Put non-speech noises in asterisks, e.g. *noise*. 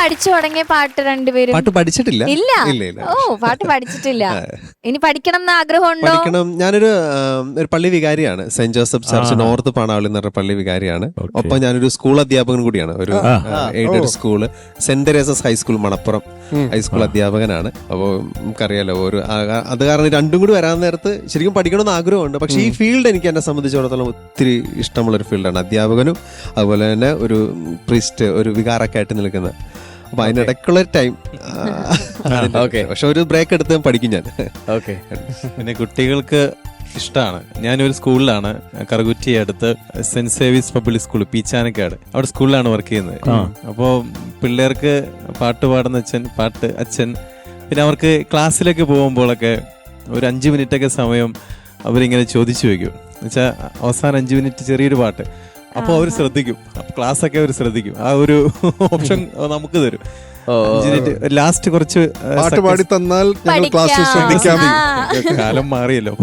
പഠിച്ചു തുടങ്ങിയ പാട്ട് രണ്ടുപേരും. പാട്ട് പഠിച്ചിട്ടില്ല? ഇല്ല. ഇല്ല ഇല്ല. ഓ പാട്ട് പഠിച്ചിട്ടില്ല. ഇനി പഠിക്കണം എന്ന് ആഗ്രഹമുണ്ടോ? പഠിക്കണം. ഞാനൊരു ഒരു പള്ളി വികാരിയാണ്. Saint Joseph Church North Panavalli എന്ന് പറഞ്ഞ പള്ളി വികാരിയാണ്. ഒപ്പം ഞാനൊരു സ്കൂൾ അധ്യാപകൻ കൂടിയാണ്. ഒരു aided school? Saint Teresa's high school Manappuram high school അധ്യാപകനാണ്. അപ്പോൾ നമുക്കറിയാലോ ഒരു അത് കാരണം രണ്ടും കൂടി വരാൻ നേരത്ത് ശരിക്കും പഠിക്കണമെന്ന് ആഗ്രഹമുണ്ട്. പക്ഷേ ഈ ഫീൽഡ് എനിക്ക് എന്നെ സംബന്ധിച്ചിടത്തോളം ഒത്തിരി ഇഷ്ടമുള്ള ഒരു ഫീൽഡാണ്. അധ്യാപകനും അതുപോലെ തന്നെ ഒരു പ്രിസ്റ്റ് ഒരു വികാരൊക്കെ ആയിട്ട് നിൽക്കുന്ന അപ്പൊ അതിനിടയ്ക്കുള്ള ടൈം ഓക്കെ പക്ഷെ ഒരു ബ്രേക്ക് *laughs* എടുത്ത് പഠിക്കും ഞാൻ. ഓക്കെ പിന്നെ കുട്ടികൾക്ക് ഇഷ്ടമാണ് ഞാനൊരു സ്കൂളിലാണ്. കറുകുറ്റി അടുത്ത് സെന്റ് സേവീസ് പബ്ലിക് സ്കൂൾ പീച്ചാനക്കാട്. അവിടെ സ്കൂളിലാണ് വർക്ക് ചെയ്യുന്നത്. അപ്പോൾ പിള്ളേർക്ക് പാട്ട് പാടുന്ന അച്ഛൻ പാട്ട് അച്ഛൻ. പിന്നെ അവർക്ക് ക്ലാസ്സിലേക്ക് പോകുമ്പോഴൊക്കെ ഒരു അഞ്ച് മിനിറ്റൊക്കെ സമയം അവരിങ്ങനെ ചോദിച്ചു വയ്ക്കും. എന്നുവെച്ചാൽ അവസാനം അഞ്ച് മിനിറ്റ് ചെറിയൊരു പാട്ട്. അപ്പോൾ അവർ ശ്രദ്ധിക്കും. ക്ലാസ് ഒക്കെ അവർ ശ്രദ്ധിക്കും. ആ ഒരു *laughs* ഓപ്ഷൻ നമുക്ക് തരും. ലാസ്റ്റ് കുറച്ച് പാട്ട് പാടി തന്നാൽ ഞങ്ങൾ ക്ലാസ്. ശ്രദ്ധിക്കാം. കാലം മാറിയല്ലോ.